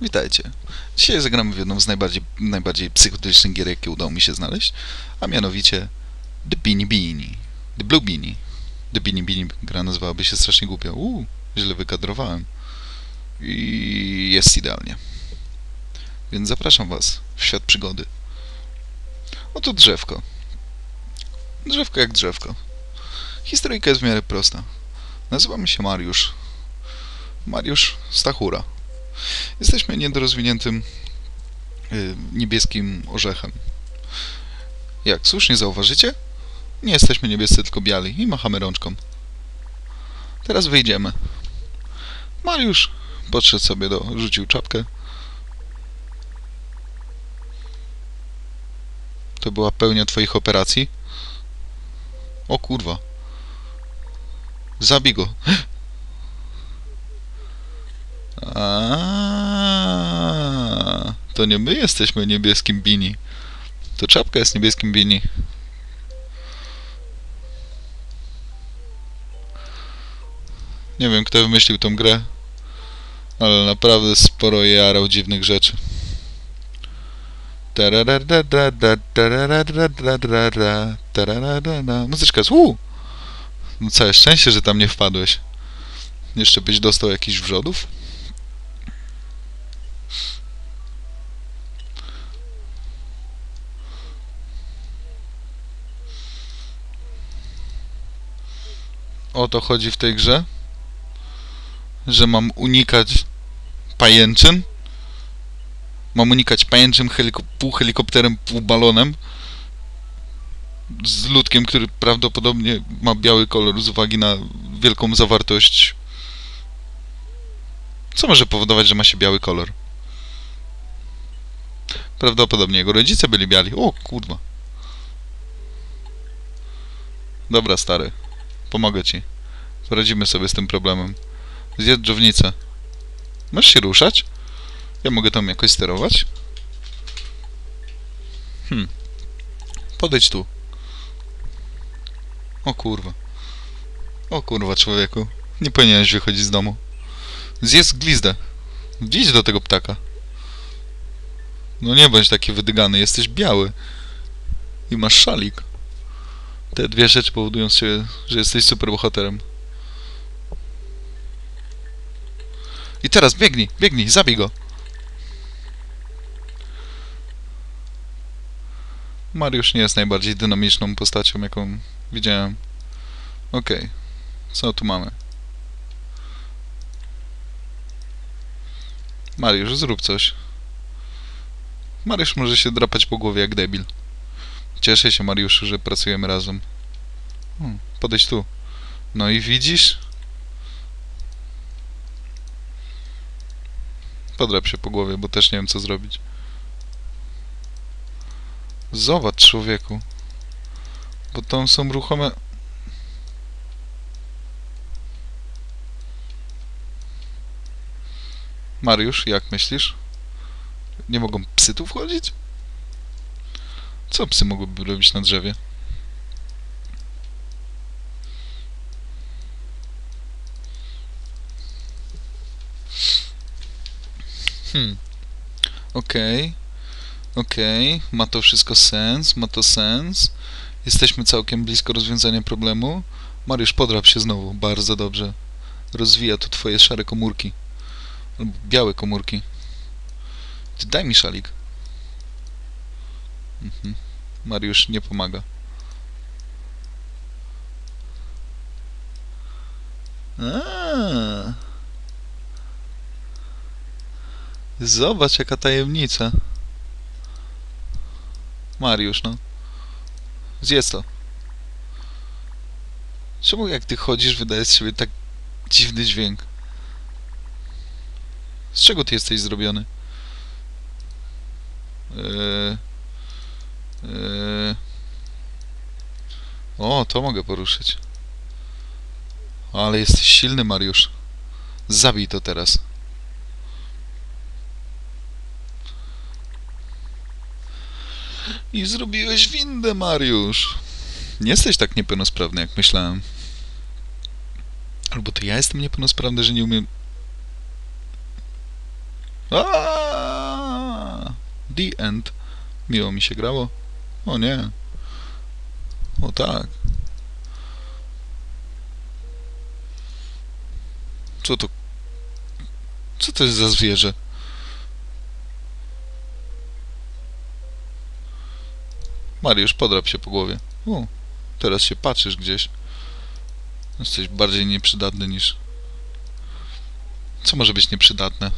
Witajcie. Dzisiaj zagramy w jedną z najbardziej, najbardziej psychodelicznych gier, jakie udało mi się znaleźć, a mianowicie The Beanie Beanie. The Blue Beanie. The Beanie Beanie gra nazywałaby się strasznie głupio. Uuu, źle wykadrowałem. I jest idealnie. Więc zapraszam Was w świat przygody. Oto drzewko. Drzewko jak drzewko. Historyjka jest w miarę prosta. Nazywamy się Mariusz. Mariusz Stachura. Jesteśmy niedorozwiniętym y, niebieskim orzechem. Jak słusznie zauważycie, nie jesteśmy niebiescy, tylko biali i machamy rączką. Teraz wyjdziemy. Mariusz podszedł sobie do, rzucił czapkę. To była pełnia twoich operacji. O kurwa. Zabij go. To nie my jesteśmy niebieskim bini. To czapka jest niebieskim bini. Nie wiem, kto wymyślił tą grę, ale naprawdę sporo jarał dziwnych rzeczy. Muzyczka jest uu! No całe szczęście, że tam nie wpadłeś. Jeszcze byś dostał jakiś wrzodów? O to chodzi w tej grze? Że mam unikać pajęczyn? Mam unikać pajęczym heliko pół helikopterem, pół balonem? Z ludkiem, który prawdopodobnie ma biały kolor z uwagi na wielką zawartość. Co może powodować, że ma się biały kolor? Prawdopodobnie jego rodzice byli biali. O kurwa. Dobra, stary. Pomogę ci. Poradzimy sobie z tym problemem. Zjedz dżownicę. Możesz się ruszać? Ja mogę tam jakoś sterować? Hmm. Podejdź tu. O kurwa. O kurwa, człowieku. Nie powinieneś wychodzić z domu. Zjedz glizdę. Idź do tego ptaka. No nie bądź taki wydygany. Jesteś biały. I masz szalik. Te dwie rzeczy powodują, się, że jesteś super I teraz biegnij, biegnij, zabij go. Mariusz nie jest najbardziej dynamiczną postacią, jaką widziałem. Okej. Okay. Co tu mamy? Mariusz, zrób coś. Mariusz może się drapać po głowie jak debil. Cieszę się, Mariuszu, że pracujemy razem. Hmm, podejdź tu. No i widzisz? Podrap się po głowie, bo też nie wiem, co zrobić. Zobacz, człowieku. Bo tam są ruchome... Mariusz, jak myślisz? Nie mogą psy tu wchodzić? Co psy mogłyby robić na drzewie? Hmm. Okej. Okay. Okej. Okay. Ma to wszystko sens. Ma to sens. Jesteśmy całkiem blisko rozwiązania problemu. Mariusz, podrap się znowu. Bardzo dobrze. Rozwija tu twoje szare komórki. Albo białe komórki. Daj mi szalik. Mhm. Mariusz nie pomaga. A. Zobacz jaka tajemnica. Mariusz, no. Zjedz to. Czemu jak ty chodzisz wydaje z siebie tak dziwny dźwięk? Z czego ty jesteś zrobiony? Yy... Yy... O, to mogę poruszyć. Ale jesteś silny, Mariusz. Zabij to teraz. I zrobiłeś windę, Mariusz. Nie jesteś tak niepełnosprawny, jak myślałem. Albo to ja jestem niepełnosprawny, że nie umiem... Aaaa! The end. Miło mi się grało. O nie. O tak. Co to? Co to jest za zwierzę? Mariusz, podrap się po głowie. O, teraz się patrzysz gdzieś. Jesteś bardziej nieprzydatny niż... Co może być nieprzydatne?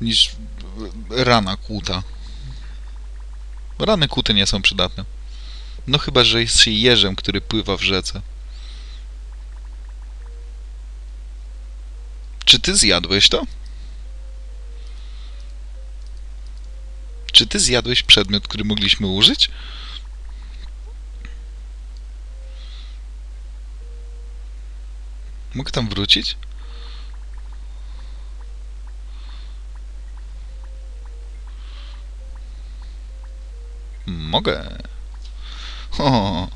Niż rana kłuta. Rany kłute nie są przydatne. No chyba, że jest się jeżem, który pływa w rzece. Czy ty zjadłeś to? Czy ty zjadłeś przedmiot, który mogliśmy użyć? Mogę tam wrócić? Mogę. O.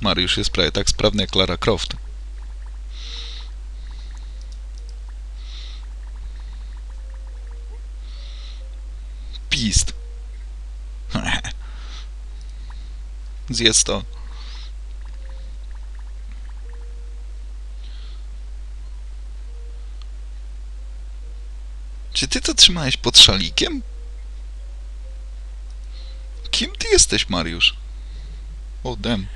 Mariusz jest prawie tak sprawny jak Lara Croft. Zjedz to. Czy ty to trzymałeś pod szalikiem? Kim ty jesteś, Mariusz? O, dem.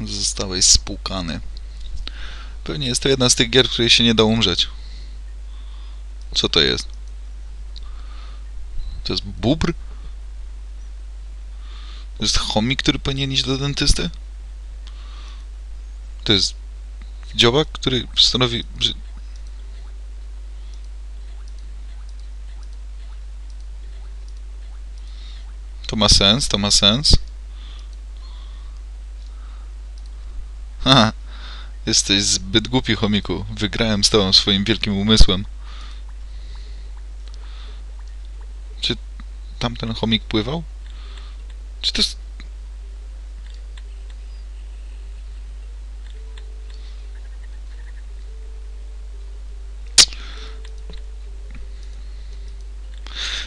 Zostałeś spłukany. Pewnie jest to jedna z tych gier, w której się nie da umrzeć. Co to jest? To jest bubr? To jest chomik, który powinien iść do dentysty? To jest dziobak, który stanowi... To ma sens, to ma sens. Haha, jesteś zbyt głupi, chomiku. Wygrałem z tobą swoim wielkim umysłem. Czy tamten chomik pływał? Czy to.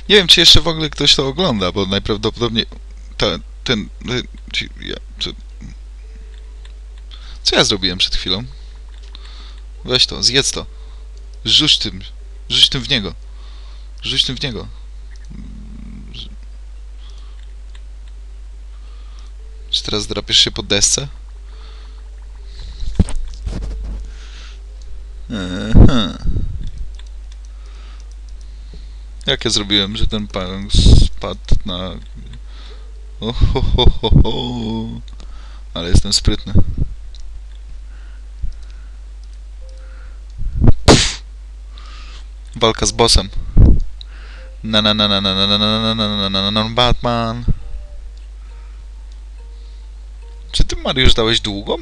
Nie wiem, czy jeszcze w ogóle ktoś to ogląda, bo najprawdopodobniej ta, ten... Czy, ja, czy, co ja zrobiłem przed chwilą? Weź to, zjedz to. Rzuć tym. Rzuć tym w niego. Rzuć tym w niego. Teraz drapiesz się po desce? Jak ja zrobiłem, że ten pan spadł na... Ohohoho. Ale jestem sprytny. Walka z bossem. Na na na na na na na na na na na na Batman. Mariusz dałeś długą?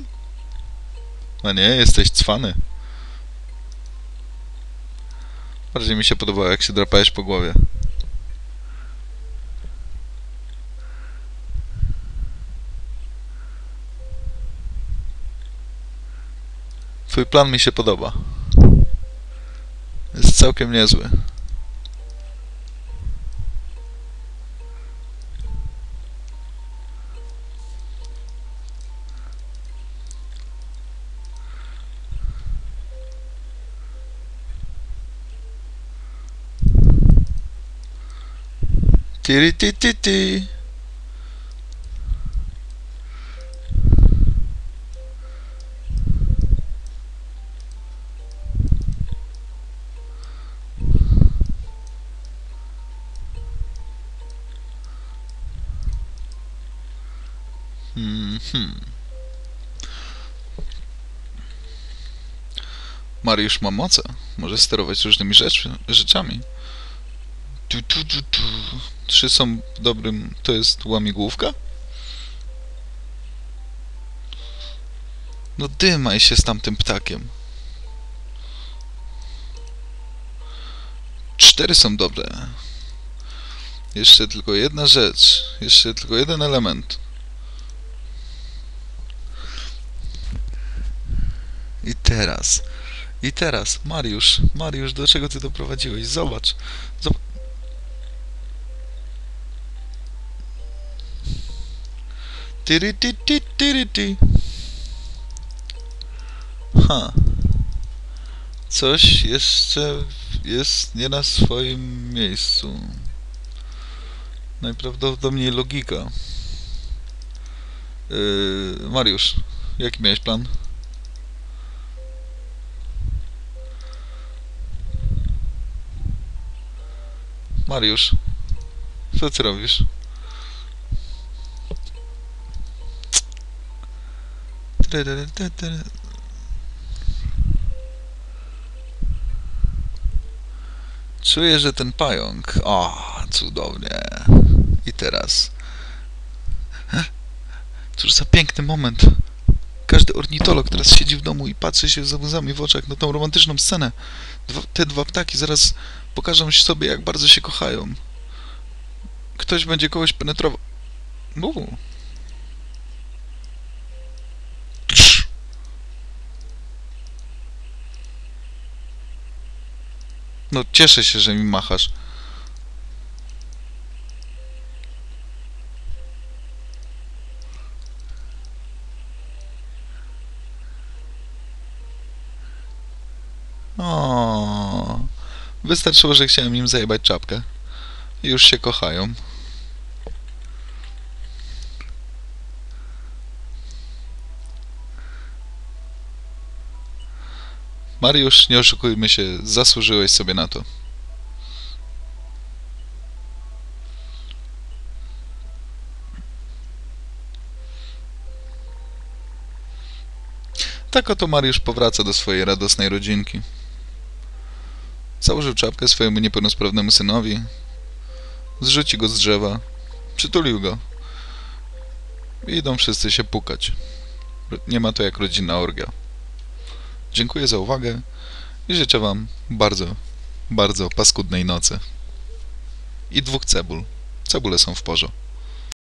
A nie, jesteś cwany. Bardziej mi się podobało, jak się drapałeś po głowie. Twój plan mi się podoba. Jest całkiem niezły. Tiri ti ti ti. Mhm. Mariusz ma moce. Może sterować różnymi rzecz, rzeczami czy są dobrym... To jest łamigłówka? No dymaj się z tamtym ptakiem. Cztery są dobre. Jeszcze tylko jedna rzecz. Jeszcze tylko jeden element. I teraz. I teraz, Mariusz, Mariusz, do czego ty doprowadziłeś? Zobacz. Zobacz. Tyry, ty, ty, tyry, ty. Ha. Coś jeszcze jest nie na swoim miejscu. Najprawdopodobniej logika. Yy, Mariusz, jaki miałeś plan? Mariusz, co ty robisz? Czuję, że ten pająk. O, cudownie. I teraz. Cóż za piękny moment. Każdy ornitolog teraz siedzi w domu i patrzy się z łzami w oczach na tą romantyczną scenę. Dwa, te dwa ptaki zaraz pokażą sobie, jak bardzo się kochają. Ktoś będzie kogoś penetrował. Uuu. No, cieszę się, że mi machasz. O, wystarczyło, że chciałem im zajebać czapkę. Już się kochają. Mariusz, nie oszukujmy się, zasłużyłeś sobie na to. Tak oto Mariusz powraca do swojej radosnej rodzinki. Założył czapkę swojemu niepełnosprawnemu synowi, zrzuci go z drzewa, przytulił go i idą wszyscy się pukać. Nie ma to jak rodzinna orgia. Dziękuję za uwagę i życzę Wam bardzo, bardzo paskudnej nocy. I dwóch cebul. Cebule są w porządku.